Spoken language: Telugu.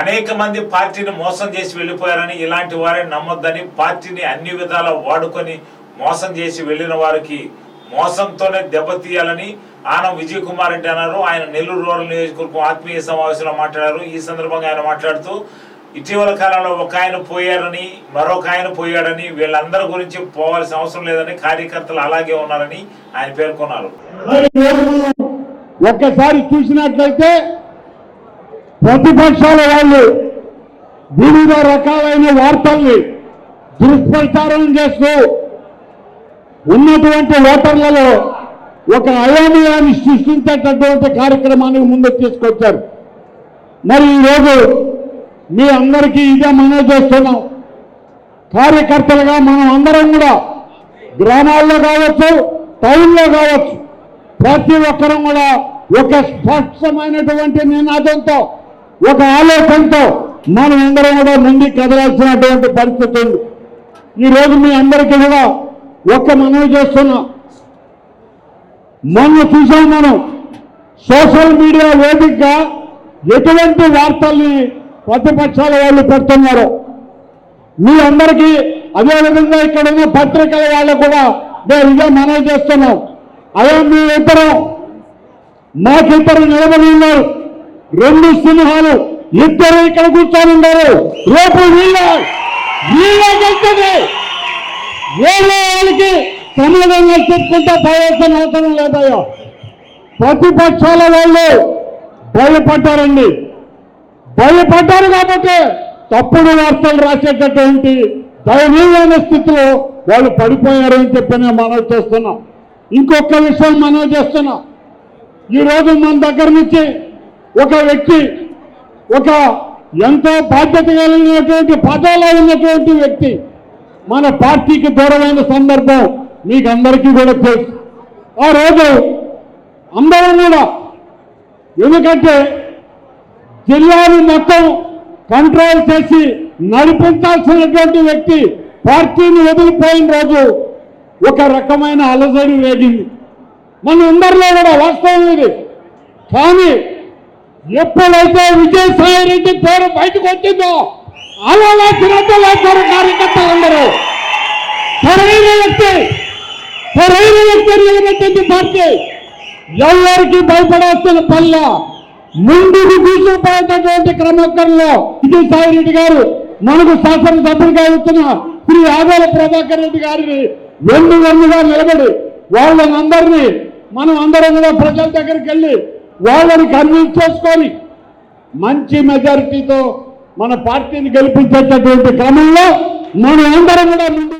అనేక మంది పార్టీని మోసం చేసి వెళ్ళిపోయారని ఇలాంటి వారిని నమ్మొద్దని పార్టీని అన్ని విధాలా వాడుకొని మోసం చేసి వెళ్ళిన వారికి మోసంతోనే దెబ్బతీయాలని ఆనం విజయ్ కుమార్ రెడ్డి అన్నారు. ఆయన నెల్లూరు రూరల్ నియోజకవర్గం ఆత్మీయ సమావేశంలో మాట్లాడారు. ఈ సందర్భంగా ఆయన మాట్లాడుతూ ఇటీవల కాలంలో ఒక ఆయన పోయారని మరొక ఆయన పోయాడని వీళ్ళందరి గురించి పోవాల్సిన అవసరం లేదని కార్యకర్తలు అలాగే ఉన్నారని ఆయన పేర్కొన్నారు. ఒక్కసారి చూసినట్లయితే ప్రతిపక్షాల వాళ్ళు వివిధ రకాలైన వార్తల్ని దుష్ప్రచారం చేస్తూ ఉన్నటువంటి ఓటర్లలో ఒక అయోమయాన్ని సృష్టించేటటువంటి కార్యక్రమాన్ని ముందుకు తీసుకొచ్చారు. మరి ఈరోజు మీ అందరికీ ఇదే మనం చేస్తున్నాం. కార్యకర్తలుగా మనం అందరం కూడా గ్రామాల్లో కావచ్చు టౌన్లో కావచ్చు ప్రతి ఒక్కరం కూడా ఒక స్పష్టమైనటువంటి నినాదంతో ఒక ఆలోచనతో మనం అందరం కూడా ముందుకు కదలాల్సినటువంటి పరిస్థితి ఉంది. ఈరోజు మీ అందరికీ కూడా ఒక్క మనవి చేస్తున్నా. మొన్న చూసాం మనం సోషల్ మీడియా వేదికగా ఎటువంటి వార్తల్ని ప్రతిపక్షాల వాళ్ళు పెడుతున్నారు. మీ అందరికీ అదేవిధంగా ఇక్కడ ఉన్న పత్రికల వాళ్ళు కూడా నేను ఇదే మనవి చేస్తున్నాం. అదే మీ ఇద్దరు మాకిద్దరు నిలబడి ఉన్నారు. రెండు సింహాలు ఇద్దరు ఇక్కడ కూర్చొని ఉన్నారు. రేపు వీళ్ళ వీళ్ళకెళ్తుంది వీళ్ళ వాళ్ళకి సమాధానం చెప్పుకుంటే భయాల్సిన అవసరం లేదయ్యా. ప్రతిపక్షాల వాళ్ళు భయపడ్డారండి. భయపడ్డారు కాబట్టి తప్పుడు వార్తలు రాసేటటువంటి దయనీయమైన స్థితిలో వాళ్ళు పడిపోయారు అని చెప్పి నేను మనవి చేస్తున్నాం. ఇంకొక విషయం మనవి చేస్తున్నాం. ఈరోజు మన దగ్గర నుంచి ఒక వ్యక్తి ఒక ఎంతో బాధ్యత కలిగినటువంటి పదాలో ఉన్నటువంటి వ్యక్తి మన పార్టీకి దూరమైన సందర్భం మీకు అందరికీ కూడా తెలుసు. ఆ రోజు అందరం కూడా ఎందుకంటే జిల్లాను మొత్తం కంట్రోల్ చేసి నడిపించాల్సినటువంటి వ్యక్తి పార్టీని వదిలిపోయిన రోజు ఒక రకమైన అలజడి వేగింది మన అందరిలో కూడా వాస్తవం ఇది. కానీ ఎప్పుడైతే విజయసాయి రెడ్డి పేరు బయటకు వచ్చిందో అలా లేచినట్టు లేచారు కార్యకర్తలందరూ సరైన వ్యక్తి సరైన వ్యక్తి నిలబెట్టింది పార్టీ ఎవరికి భయపడాల్సిన పనిలో ముందుకు తీసుకుపోయేటటువంటి క్రమక్రమంలో విజయసాయి రెడ్డి గారు మనకు శాసనసభ్యుడిగా ఇస్తున్న శ్రీ ఆదాల ప్రభాకర్ రెడ్డి గారిని వెన్ను వెన్నుగా నిలబడి వాళ్ళని అందరినీ మనం అందరం కూడా ప్రజల దగ్గరికి వెళ్ళి వాళ్ళని కన్విన్స్ చేసుకొని మంచి మెజారిటీతో మన పార్టీని గెలిపించేటటువంటి క్రమంలో మనం అందరం కూడా ముందు